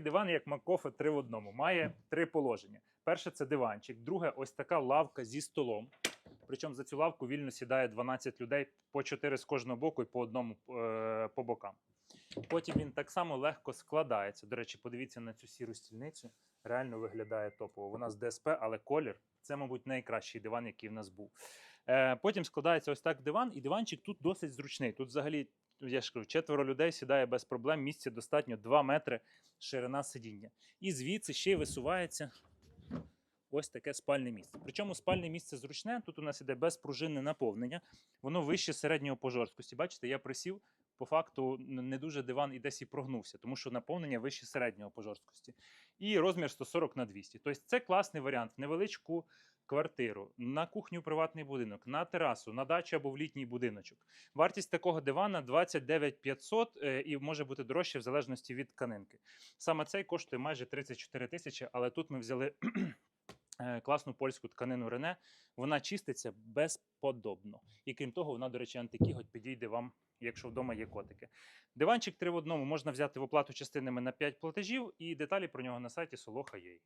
Цей диван, як Маккофе, три в одному. Має три положення. Перше це диванчик. Друге, ось така лавка зі столом. Причому за цю лавку вільно сідає 12 людей по 4 з кожного боку і по одному е, по бокам. Потім він так само легко складається. До речі, подивіться на цю сіру стільницю. Реально виглядає топово. Вона з ДСП, але колір це, мабуть, найкращий диван, який в нас був. Е, потім складається ось так диван, і диванчик тут досить зручний. Тут взагалі, я ж кажу, четверо людей сідає без проблем. Місця достатньо 2 метри ширина сидіння. І звідси ще й висувається ось таке спальне місце. Причому спальне місце зручне. Тут у нас іде безпружинне наповнення, воно вище середнього по жорсткості. Бачите, я присів. По факту не дуже диван і десь і прогнувся, тому що наповнення вище середнього по жорсткості. І розмір 140 на 200. Тобто це класний варіант. Невеличку квартиру, на кухню приватний будинок, на терасу, на дачу або в літній будиночок. Вартість такого дивана 29 500 е, і може бути дорожче в залежності від тканинки. Саме цей коштує майже 34 тисячі, але тут ми взяли класну польську тканину Рене. Вона чиститься безподобно. І крім того, вона, до речі, антикіготь підійде вам, якщо вдома є котики. Диванчик 3 в одному можна взяти в оплату частинами на 5 платежів, і деталі про нього на сайті Soloha.ua.